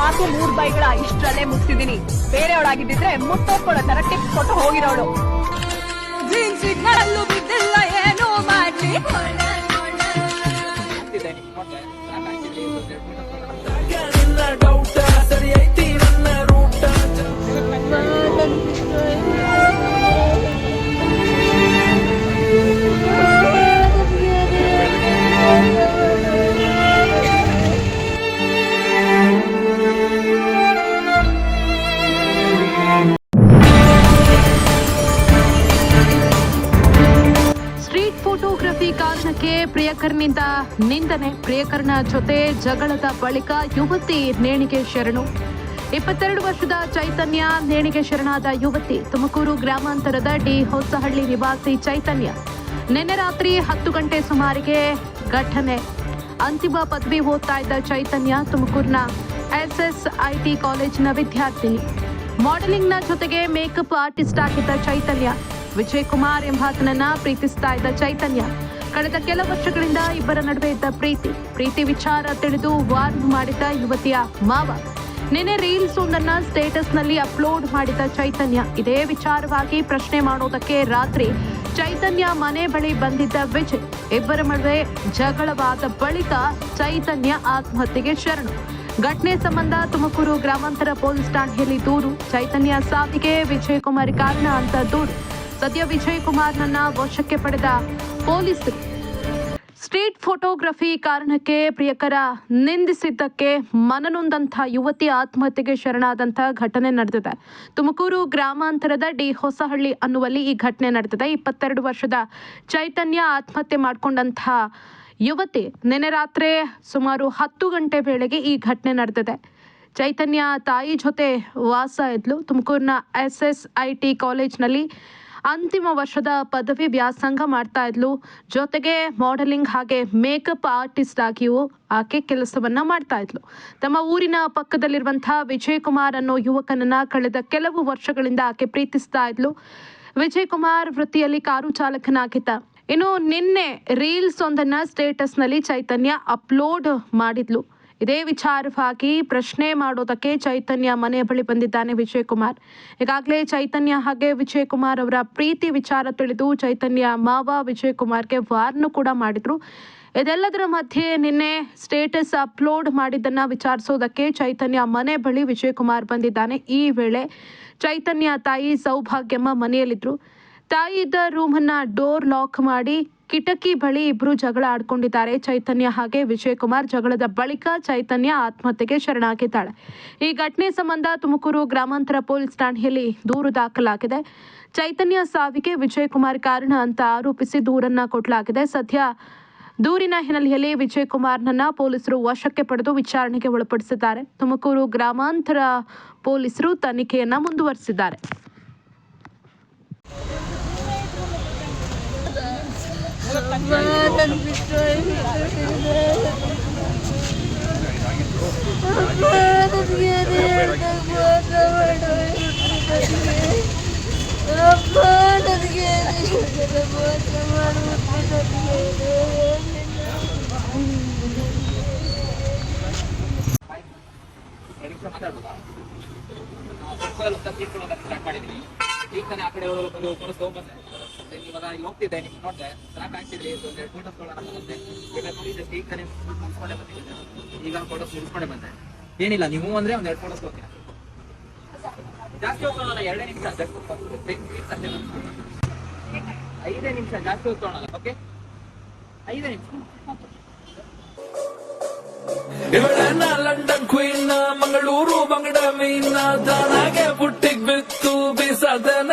ಮಾತು ಮೂರ್ ಬೈಗಳ ಇಷ್ಟರಲ್ಲೇ ಮುಗಿಸಿದೀನಿ ಬೇರೆಯವಳಾಗಿದ್ದಿದ್ರೆ ಮುತ್ತೋಕೊಳ್ಳೋ ತರ ಟಿಪ್ಸ್ ಕೊಟ್ಟು ಹೋಗಿರೋಳು. ಜೀನ್ಸ್ ಸಿಗ್ನಲ್ಲೂ ಬಿದ್ದಿಲ್ಲ ಏನು ನನ್ನ ಕಾರಣಕ್ಕೆ ಪ್ರಿಯಕರ್ನಿಂದ ನಿಂದನೆ. ಪ್ರಿಯಕರ್ನ ಜೊತೆ ಜಗಳದ ಬಳಿಕ ಯುವತಿ ನೇಣಿಗೆ ಶರಣು. ಇಪ್ಪತ್ತೆರಡು ವರ್ಷದ ಚೈತನ್ಯ, ನೇಣಿಗೆ ಶರಣಾದ ಯುವತಿ. ತುಮಕೂರು ಗ್ರಾಮಾಂತರದ ಡಿ ಹೊಸಹಳ್ಳಿ ನಿವಾಸಿ ಚೈತನ್ಯ. ನಿನ್ನೆ ರಾತ್ರಿ ಹತ್ತು ಗಂಟೆ ಸುಮಾರಿಗೆ ಘಟನೆ. ಅಂತಿಮ ಪದವಿ ಓದ್ತಾ ಇದ್ದ ಚೈತನ್ಯ ತುಮಕೂರಿನ ಎಸ್ಎಸ್ಐಟಿ ಕಾಲೇಜಿನ ವಿದ್ಯಾರ್ಥಿನಿ ಮಾಡೆಲಿಂಗ್ನ ಜೊತೆಗೆ ಮೇಕಪ್ ಆರ್ಟಿಸ್ಟ್ ಆಗಿದ್ದ ಚೈತನ್ಯ. ವಿಜಯ್ ಕುಮಾರ್ ಎಂಬಾತನನ್ನ ಪ್ರೀತಿಸ್ತಾ ಇದ್ದ ಚೈತನ್ಯ. ಕಳೆದ ಕೆಲ ವರ್ಷಗಳಿಂದ ಇಬ್ಬರ ನಡುವೆ ಇದ್ದ ಪ್ರೀತಿ ಪ್ರೀತಿ ವಿಚಾರ ತಿಳಿದು ವಾರ್ನ್ ಮಾಡಿದ್ದ ಯುವತಿಯ ಮಾವ. ನಿನ್ನೆ ರೀಲ್ಸ್ ಒಂದನ್ನ ಸ್ಟೇಟಸ್ನಲ್ಲಿ ಅಪ್ಲೋಡ್ ಮಾಡಿದ ಚೈತನ್ಯ. ಇದೇ ವಿಚಾರವಾಗಿ ಪ್ರಶ್ನೆ ಮಾಡೋದಕ್ಕೆ ರಾತ್ರಿ ಚೈತನ್ಯ ಮನೆ ಬಳಿ ಬಂದಿದ್ದ ವಿಜಯ್. ಇಬ್ಬರ ನಡುವೆ ಜಗಳವಾದ ಬಳಿಕ ಚೈತನ್ಯ ಆತ್ಮಹತ್ಯೆಗೆ ಶರಣು. ಘಟನೆ ಸಂಬಂಧ ತುಮಕೂರು ಗ್ರಾಮಾಂತರ ಪೊಲೀಸ್ ಠಾಣೆಯಲ್ಲಿ ದೂರು. ಚೈತನ್ಯ ಸಾವಿಗೆ ವಿಜಯ್ ಕುಮಾರ್ ಕಾರಣ ಅಂತ ದೂರು. ಸದ್ಯ ವಿಜಯ್ ಕುಮಾರ್ನನ್ನ ವಶಕ್ಕೆ ಪಡೆದ ಪೊಲೀಸರು ಸ್ಟ್ರೀಟ್ ಫೋಟೋಗ್ರಫಿ ಕಾರಣಕ್ಕೆ ಪ್ರಿಯಕರ ನಿಂದಿಸಿದ್ದಕ್ಕೆ ಮನನೊಂದಂಥ ಯುವತಿ ಆತ್ಮಹತ್ಯೆಗೆ ಶರಣಾದಂಥ ಘಟನೆ ನಡೆದಿದೆ. ತುಮಕೂರು ಗ್ರಾಮಾಂತರದ ಡಿ ಹೊಸಹಳ್ಳಿ ಅನ್ನುವಲ್ಲಿ ಈ ಘಟನೆ ನಡೆದಿದೆ. ಇಪ್ಪತ್ತೆರಡು ವರ್ಷದ ಚೈತನ್ಯ ಆತ್ಮಹತ್ಯೆ ಮಾಡಿಕೊಂಡಂಥ ಯುವತಿ ನಿನ್ನೆ ರಾತ್ರಿ ಸುಮಾರು ಹತ್ತು ಗಂಟೆ ವೇಳೆಗೆ ಈ ಘಟನೆ ನಡೆದಿದೆ. ಚೈತನ್ಯ ತಾಯಿ ಜೊತೆ ವಾಸ ಇದ್ಲು. ತುಮಕೂರಿನ ಎಸ್ ಎಸ್ ಐ ಟಿ ಕಾಲೇಜ್ನಲ್ಲಿ ಅಂತಿಮ ವರ್ಷದ ಪದವಿ ವ್ಯಾಸಂಗ ಮಾಡ್ತಾ ಇದ್ಲು. ಜೊತೆಗೆ ಮಾಡೆಲಿಂಗ್ ಹಾಗೆ ಮೇಕಪ್ ಆರ್ಟಿಸ್ಟ್ ಆಗಿಯೂ ಆಕೆ ಕೆಲಸವನ್ನ ಮಾಡ್ತಾ ಇದ್ಲು. ತಮ್ಮ ಊರಿನ ಪಕ್ಕದಲ್ಲಿರುವಂತಹ ವಿಜಯ್ ಕುಮಾರ್ ಅನ್ನೋ ಯುವಕನನ್ನ ಕಳೆದ ಕೆಲವು ವರ್ಷಗಳಿಂದ ಆಕೆ ಪ್ರೀತಿಸ್ತಾ ಇದ್ಲು. ವಿಜಯ್ ಕುಮಾರ್ ವೃತ್ತಿಯಲ್ಲಿ ಕಾರು ಚಾಲಕನಾಗಿದ್ದ. ಇನ್ನು ನಿನ್ನೆ ರೀಲ್ಸ್ ಒಂದನ್ನ ಸ್ಟೇಟಸ್ನಲ್ಲಿ ಚೈತನ್ಯ ಅಪ್ಲೋಡ್ ಮಾಡಿದ್ಲು. ಇದೇ ವಿಚಾರವಾಗಿ ಪ್ರಶ್ನೆ ಮಾಡೋದಕ್ಕೆ ಚೈತನ್ಯ ಮನೆ ಬಳಿ ಬಂದಿದ್ದಾನೆ ವಿಜಯ್ ಕುಮಾರ್ ಈಗಾಗಲೇ ಚೈತನ್ಯ ಹಾಗೆ ವಿಜಯ್ ಕುಮಾರ್ ಅವರ ಪ್ರೀತಿ ವಿಚಾರ ತಿಳಿದು ಚೈತನ್ಯ ಮಾವ ವಿಜಯ್ ಕುಮಾರ್ಗೆ ವಾರ್ನು ಕೂಡ ಮಾಡಿದ್ರು. ಇದೆಲ್ಲದರ ಮಧ್ಯೆ ನಿನ್ನೆ ಸ್ಟೇಟಸ್ ಅಪ್ಲೋಡ್ ಮಾಡಿದ್ದನ್ನು ವಿಚಾರಿಸೋದಕ್ಕೆ ಚೈತನ್ಯ ಮನೆ ಬಳಿ ವಿಜಯ್ ಕುಮಾರ್ ಬಂದಿದ್ದಾನೆ. ಈ ವೇಳೆ ಚೈತನ್ಯ ತಾಯಿ ಸೌಭಾಗ್ಯಮ್ಮ ಮನೆಯಲ್ಲಿದ್ದರು ತಾಯಿ ಇದ್ದ ರೂಮನ್ನ ಡೋರ್ ಲಾಕ್ ಮಾಡಿ ಕಿಟಕಿ ಬಳಿ ಇಬ್ರು ಜಗಳ ಆಡ್ಕೊಂಡಿದ್ದಾರೆ. ಚೈತನ್ಯ ಹಾಗೆ ವಿಜಯಕುಮಾರ್ ಜಗಳದ ಬಳಿಕ ಚೈತನ್ಯ ಆತ್ಮಹತ್ಯೆಗೆ ಶರಣಾಗಿದ್ದಾಳೆ. ಈ ಘಟನೆ ಸಂಬಂಧ ತುಮಕೂರು ಗ್ರಾಮಾಂತರ ಪೊಲೀಸ್ ಠಾಣೆಯಲ್ಲಿ ದೂರು ದಾಖಲಾಗಿದೆ. ಚೈತನ್ಯ ಸಾವಿಗೆ ವಿಜಯಕುಮಾರ್ ಕಾರಣ ಅಂತ ಆರೋಪಿಸಿ ದೂರನ್ನ ಕೊಡಲಾಗಿದೆ. ಸದ್ಯ ದೂರಿನ ಹಿನ್ನೆಲೆಯಲ್ಲಿ ವಿಜಯ್ ಕುಮಾರ್ನನ್ನ ಪೊಲೀಸರು ವಶಕ್ಕೆ ಪಡೆದು ವಿಚಾರಣೆಗೆ ಒಳಪಡಿಸಿದ್ದಾರೆ. ತುಮಕೂರು ಗ್ರಾಮಾಂತರ ಪೊಲೀಸರು ತನಿಖೆಯನ್ನ ಮುಂದುವರಿಸಿದ್ದಾರೆ ಸ್ಟಾರ್ಟ್ ಮಾಡಿದ್ವಿ ಈಗ ತಾನೇ ಆ ಕಡೆ ಒಂದು ಫೋಟೋಸ್ ತಗೊಂಡ್ಬಂದೆ ಹೋಗ್ತಿದ್ದೆ ಈಗ ಫೋಟೋಸ್ ಮುಗಿಸ್ಕೊಂಡೆ ಬಂದೆ. ಏನಿಲ್ಲ, ನೀವು ಅಂದ್ರೆ ಒಂದ್ ಎರಡ್ ಫೋಟೋಸ್ ಹೋಗ್ತೀನಿ ಜಾಸ್ತಿ ಹೋಗೋಣ ಎರಡೇ ನಿಮಿಷ ಐದೇ ನಿಮಿಷ, ಜಾಸ್ತಿ ಹೋಗ್ಕೊಳ್ಳೋಣ ಓಕೆ ಐದೇ ನಿಮಿಷ. ಇವಳೆನ್ನ ಲಂಡನ್ ಕ್ವೀನ್ ಮಂಗಳೂರು ಬಂಗಡ ಮೀನ ತಾನಾಗೆ ಬುಟ್ಟಿಗ್ ಬಿತ್ತು ಬೀಸದನ